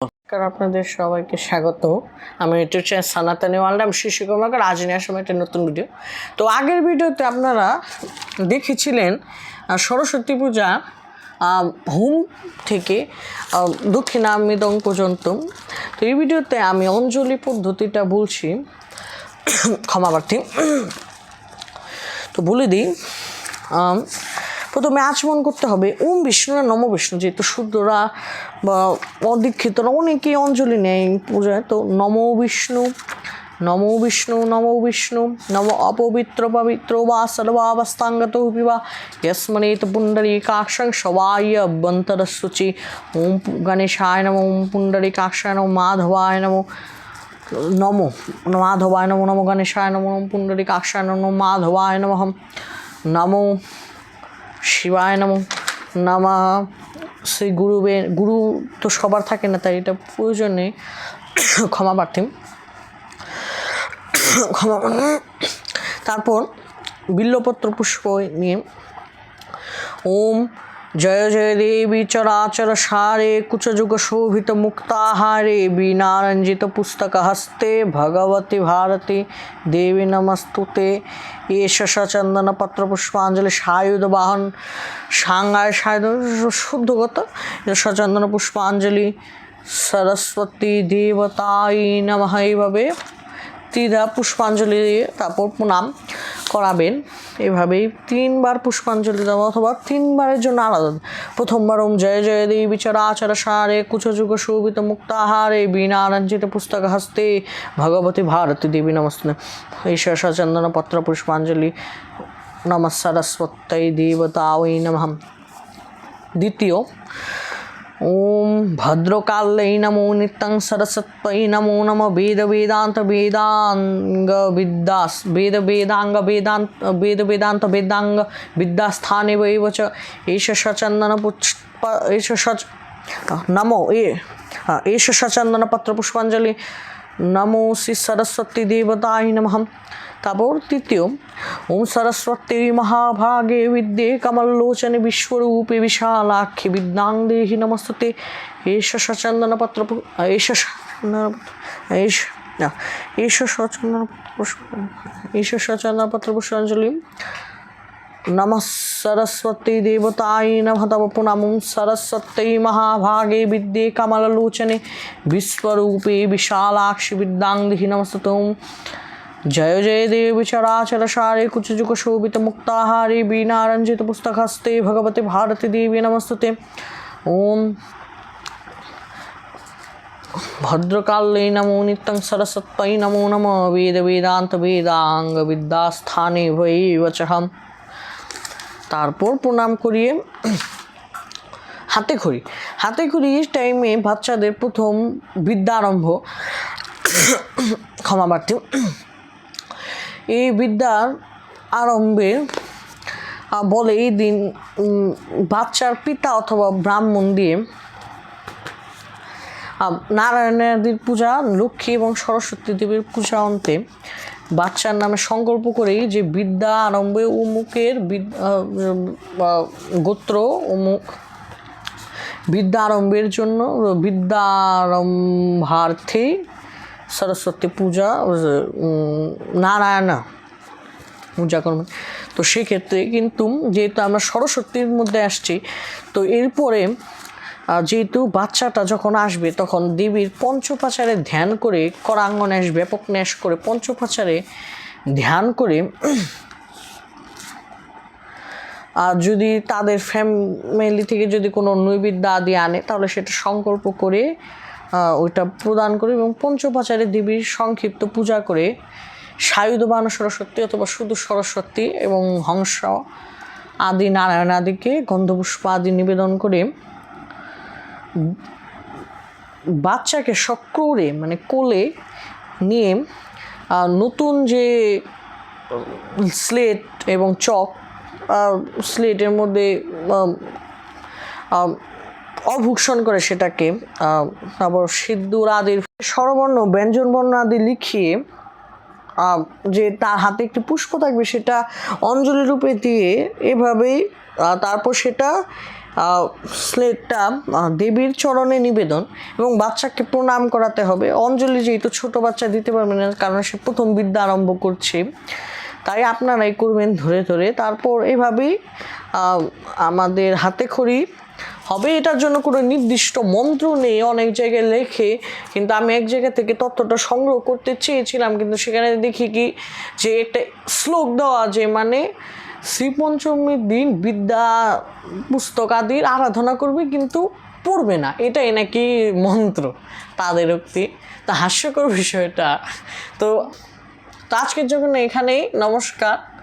নমস্কার, আপনাদের সবাইকে স্বাগত। আমি চ্যানেল সানাতানি ওয়ার্ল্ড শিশু কর্মাকার আজ নিয়ে আসলাম একটা নতুন ভিডিও তো আগের ভিডিওতে আপনারা দেখেছিলেন সরস্বতী পূজা হোম থেকে দক্ষিণামৃদং পর্যন্ত। তো এই ভিডিওতে আমি অঞ্জলি পদ্ধতিটা বলছি। ক্ষমাপ্রার্থী তো বলে দিই প্রথমে আচমন করতে হবে। ওম বিষ্ণু না নম বিষ্ণু, যেহেতু শুদ্ধরা বা অদীক্ষিতরা অনেকেই অঞ্জলি নেয় পূজায়। তো নম বিষ্ণু নম বিষ্ণু নম বিষ্ণু, নম অপবিত্র পবিত্র বা সর্বাবস্থাঙ্গত তো পুণ্ডরী পুণ্ডরীকাক্ষং সবাই অভ্যন্তর অভ্যন্তরসুচি ওম গণেশায় নম, ওম পুণ্ডরী পুণ্ডরীকাক্ষায় নম, মাধবায় নম নম, মাধবায় নম নম গণেশায় নম, ওম পুণ্ডরী পুণ্ডরীকাক্ষায় নম, মাধবায় নমহম নমো শিবায় নমো। নামা শ্রী গুরুবে, গুরু তো সবার থাকে না, তাই এটা প্রয়োজনে ক্ষমা প্রার্থী। ক্ষমা তারপর বিল্লপত্র পুষ্প নিয়ে ওম জয় জয় দেবী চরাচর সারে, কুচযুগ শোভিত মুক্তাহারে, বীণারঞ্জিত পুস্তক হস্তে, ভগবতী ভারতী, দেবী নমস্তুতে। এষ সচন্দন পত্র পুষ্পাঞ্জলি সায়ুধ বাহন সাঙ্গায় সায়ুধ শুদ্ধ কথা। সচন্দন পুষ্পাঞ্জলি, সরস্বতী দেবতাই নমঃ এইভাবে। ত্রিধা পুষ্পাঞ্জলি তারপর প্রণাম। করাবেন। এভাবেই তিনবার পুষ্পাঞ্জলি দেওয়া অথবা তিনবারের জন্য আলাদা। প্রথমবার ওম জয় জয় দেবী চরাচর সারে কুচযুগ শোভিত মুক্তাহারে বীণারঞ্জিত পুস্তক হস্তে ভগবতী ভারতী দেবী নমস্তে। ঈশ্বর সচন্দন পত্র পুষ্পাঞ্জলি নম দেবতা ওই নমঃ। দ্বিতীয় ওম ভদ্রকাল্যై নমো নিত্যং সরস্বত্যৈ নমো নম বেদ বেদান্ত বেদাঙ্গ বিদ্যাস বেদ বেদাঙ্গ বেদান্ত বেদ বেদান্ত বেদাঙ্গ বিদ্যাস্থানে বৈব চ এষ নমো শ্রী সরস্বতী দেবতায় নমঃ তারপর তৃতীয় ওম সরস্বতী মহাভাগে বিদ্যে কমলোচনে বিশ্বরূপে বিশালাক্ষী বিদ্যাং দেহি নমস্তুতে এষ সচন্দন পত্র এষ এষ না এষ সচন্দন এষ সচন্দন পত্র পুষ্পাঞ্জলি নমঃ সরস্বতী দেবতায় নমঃ তব পুনমুং সরস্বতী মহাভাগে বিদ্যে কমললোচনে বিশ্বরূপে বিশালাক্ষি বিদ্যাং দেহি নমস্ততুম জয় জয় দেবী চরাচর সারে কুচযুগ শোভিত মুক্তাহারে বীণারঞ্জিত পুস্তক হস্তে ভগবতে ভারতী দেবী নমস্তুতে। ওম ভদ্রকালে নমো তারপর প্রণাম করিয়ে হাতে খড়ি। হাতে খড়ি টাইমে বাচ্চাদের প্রথম বিদ্যারম্ভ ক্ষমা প্রার্থী। এই বিদ্যার আরম্ভে বলে এই দিন বাচ্চার পিতা অথবা ব্রাহ্মণ দিয়ে নারায়ণাদির পূজা, লক্ষ্মী এবং সরস্বতী দেবীর পূজা অন্তে বাচ্চার নামে সংকল্প করেই যে বিদ্যা আরম্ভে উমুকের গোত্র উমুক বিদ্যা আরম্ভের জন্য বিদ্যারম্ভার্থে সরস্বতী পূজা নারায়ণা পূজা করবেন। তো সেক্ষেত্রে কিন্তু যেহেতু আমরা সরস্বতীর মধ্যে আসছি, তো এরপরে যেহেতু বাচ্চাটা যখন আসবে, তখন দেবীর পঞ্চপাচারে ধ্যান করে করাঙ্গ ন্যাস ব্যাপক ন্যাস করে পঞ্চপাচারে ধ্যান করে। আর যদি তাদের ফ্যামিলি থেকে যদি কোনো নৈবেদ্য আদি আনে, তাহলে সেটা সংকল্প করে ওইটা প্রদান করে এবং পঞ্চপাচারে দেবীর সংক্ষিপ্ত পূজা করে সায়ুধ বান সরস্বতী অথবা শুধু সরস্বতী এবং হংস আদি, নারায়ণ আদিকে গন্ধপুষ্প আদি নিবেদন করে। বাচ্চাকে সক্রোরে মানে কোলে নিয়ে নতুন যে স্লেট এবং চক স্লেটের মধ্যে অভূষণ করে সেটাকে তারপর সিদ্ধুর আদির স্বরবর্ণ, ব্যঞ্জনবর্ণ আদি লিখিয়ে যে তার হাতে একটি পুষ্প থাকবে সেটা অঞ্জলি রূপে দিয়ে এভাবেই তারপর সেটা স্লেটটা দেবীর চরণে নিবেদন এবং বাচ্চাকে প্রণাম করাতে হবে। অঞ্জলি যেহেতু ছোট বাচ্চা দিতে পারবে না, কারণ সে প্রথম বিদ্যা আরম্ভ করছে। তাই আপনারাই করবেন ধরে ধরে। তারপর এভাবেই আমাদের হাতে খড়ি। হবে এটার জন্য কোনো নির্দিষ্ট মন্ত্র নেই, অনেক জায়গায় লেখে, কিন্তু আমি এক জায়গা থেকে তথ্যটা সংগ্রহ করতে চেয়েছিলাম, কিন্তু সেখানে দেখি কি, যে একটা শ্লোক দেওয়া যে মানে শ্রী পঞ্চমীর দিন বিদ্যা পুস্তকাদির আরাধনা করবে কিন্তু পড়বে না। এটাই নাকি মন্ত্র তাদের উক্তি। তা হাস্যকর বিষয়টা। তো আজকের জন্য এখানেই। নমস্কার।